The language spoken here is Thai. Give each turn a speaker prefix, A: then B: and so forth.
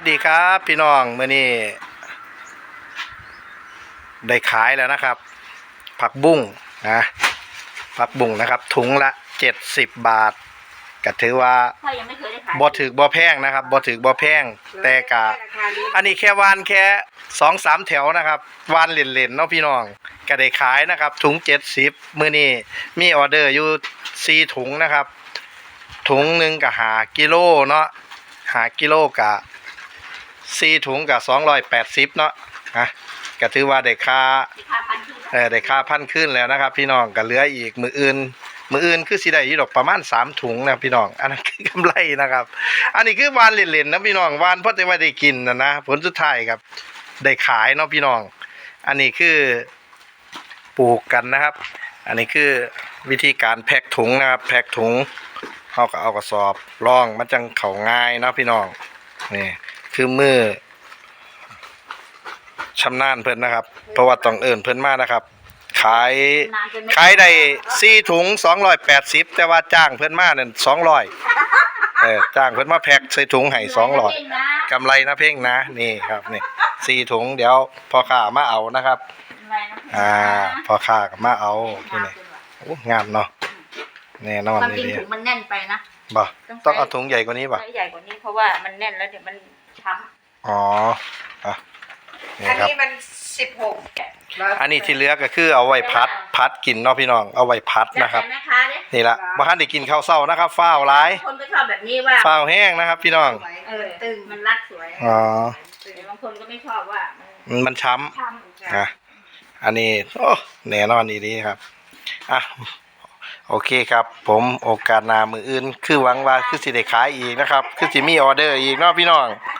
A: สวัสดีครับพี่น้องเมื่อนี้ได้ขายแล้วนะครับ ผักบุ้งนะผักบุ้งนะครับ ถุงละเจ็ดสิบบาทก็ถือว่า
B: ถ้ายังไม่เคยได้ขาย
A: บ่ถือบ่แพงนะครับบ่ถือบ่แพงแต่กะอันนี้แค่วานแค่สองสามแถวนะครับวานเล่นๆเนาะพี่น้องก็ได้ขายนะครับ ถุงเจ็ดสิบมื้อนี้มีออเดอร์อยู่สี่ถุงนะครับ ถุงหนึ่งกับหากิโลเนาะหากิโลกะ สี่ถุงกับสองร้อยแปดสิบเนาะอะก็ถือว่าได้ค่า
B: ที่ค่าพันคือ
A: เออได้ค่าพันขึ้นแล้วนะครับ พี่น้องก็เหลืออีกมืออื่น มืออื่นคือสิได้อยู่ดอกประมาณสามถุงนะพี่น้อง อันนั้นคือกำไรนะครับ อันนี้คือวานเล่นๆนะพี่น้องวานเพราะแต่ว่าได้กินนะนะผลสุดท้ายครับได้ขายเนาะพี่น้อง อันนี้คือปลูกกันนะครับ อันนี้คือวิธีการแพ็คถุงนะครับแพ็คถุงเอาก็เอากระสอบรองมันจังเข่าง่ายเนาะพี่น้องนี่ คือมือชำนาญเพิ่นนะครับ เพราะว่าต้องเอิ่นเพิ่นมานะครับ ขาย
B: นานจนไม่
A: ขายได้สี่ถุงสองร้อยแปดสิบแต่ว่าจ้างเพิ่นมาเนี่ยสองร้อยเออจ้างเพิ่นมาแพ็คใส่ถุงให้สองร้อย
B: เงนะ
A: กำไรนะเพ่งนะนี่ครับนี่สี่ถุงเดี๋ยวพ่อค้ามาเอานะครับ
B: กำไรนะ
A: อ่าพ่อค้าก็มาเอาที่นี่โอ้งามเนาะแน่นอน
B: ความ
A: เลย
B: จริง
A: ดี
B: ถุงมันแน่นไปนะ
A: บ่ต้องเอาถุงใหญ่กว่านี้บ่
B: ใหญ่กว่านี้เพราะว่ามันแน่นแล้วเดี๋ยวมัน ช้
A: อ๋ออะนี่
C: อัน
A: ครับ
C: นี้มันสิบหก
A: อันนี้ที่เหลือก็คือเอาไว้พัดพัดกินเนาะพี่น้องเอาไว้พัดำ
B: แล้ว
A: นะครับ
B: แต่แม่ค้าเนี่ย
A: นี่ละบ่ทันได้กินข้าวเช้านะครับฟ้าวหลาย
B: คนก็ชอบแบบนี้ว่า
A: ฟ้าวแห้งนะครับ พี่น้อง
B: เออตึงมันรัดสวย
A: อ๋อ
B: แต่บางคนก็ไม่ชอบว่ามัน
A: มันช้ำ
B: ช้ำ
A: อะอันนี้โอ้แน่นอนดีๆครับ อะ โอเคครับ ผมโอกาสหนามืออื่น คือหวังว่าคือสิได้ขายอีกนะครับ คือสิมีออเดอร์อีกเนาะพี่น้อง
B: ข